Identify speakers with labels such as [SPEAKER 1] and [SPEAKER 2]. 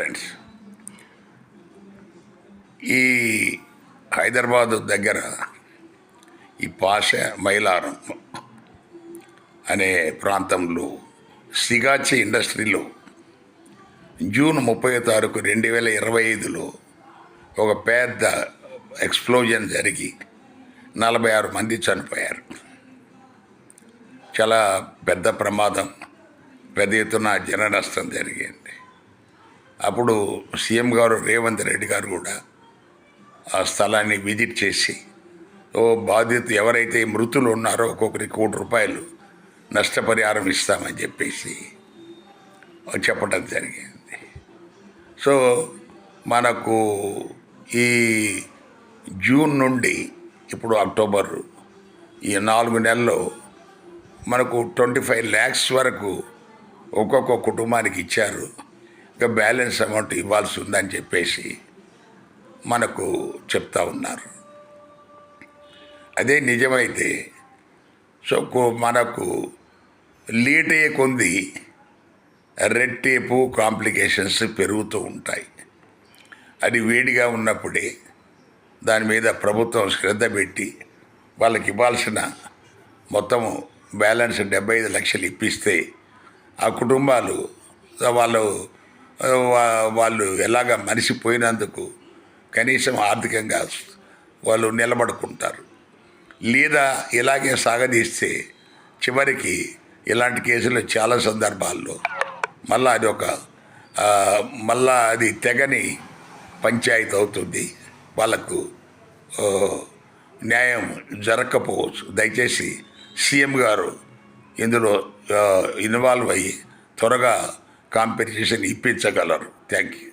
[SPEAKER 1] Friends. ఈ హైదరాబాదు దగ్గర ఈ పాష మైలారం అనే ప్రాంతంలో సిగాచి ఇండస్ట్రీలో జూన్ ముప్పై తారీఖు రెండు వేల ఇరవై ఐదులో ఒక పెద్ద ఎక్స్ప్లోజన్ జరిగి నలభై ఆరు మంది చనిపోయారు. చాలా పెద్ద ప్రమాదం పెద్ద ఎత్తున జన నష్టం జరిగింది. అప్పుడు సీఎం గారు రేవంత్ రెడ్డి గారు కూడా ఆ స్థలాన్ని విజిట్ చేసి ఓ బాధిత ఎవరైతే మృతులు ఉన్నారో ఒక్కొక్కరికి కోటి రూపాయలు నష్టపరిహారం ఇస్తామని చెప్పేసి చెప్పడం జరిగింది. సో మనకు ఈ జూన్ నుండి ఇప్పుడు అక్టోబర్ ఈ నాలుగు నెలల్లో మనకు ట్వంటీ ఫైవ్ ల్యాక్స్ వరకు ఒక్కొక్క కుటుంబానికి ఇచ్చారు. బ్యాలెన్స్ అమౌంట్ ఇవ్వాల్సి ఉందని చెప్పేసి మనకు చెప్తా ఉన్నారు. అదే నిజమైతే సో మనకు లీట్ అయ్యే కొంది రెడ్ టేపు కాంప్లికేషన్స్ పెరుగుతూ ఉంటాయి. అది వేడిగా ఉన్నప్పుడే దాని మీద ప్రభుత్వం శ్రద్ధ పెట్టి వాళ్ళకి ఇవ్వాల్సిన మొత్తం బ్యాలెన్స్ డెబ్బై ఐదు లక్షలు ఇప్పిస్తే ఆ కుటుంబాలు వాళ్ళు వాళ్ళు ఎలాగ మనిషిపోయినందుకు కనీసం ఆర్థికంగా వాళ్ళు నిలబడుకుంటారు. లేదా ఇలాగే సాగదీస్తే చివరికి ఇలాంటి కేసులు చాలా సందర్భాల్లో మళ్ళా అది ఒక మళ్ళా అది తెగని పంచాయతీ అవుతుంది. వాళ్ళకు న్యాయం జరగకపోవచ్చు. దయచేసి సీఎం గారు ఇందులో ఇన్వాల్వ్ అయ్యి త్వరగా కాంపెన్సేషన్ ఇప్పించగలరు. Thank you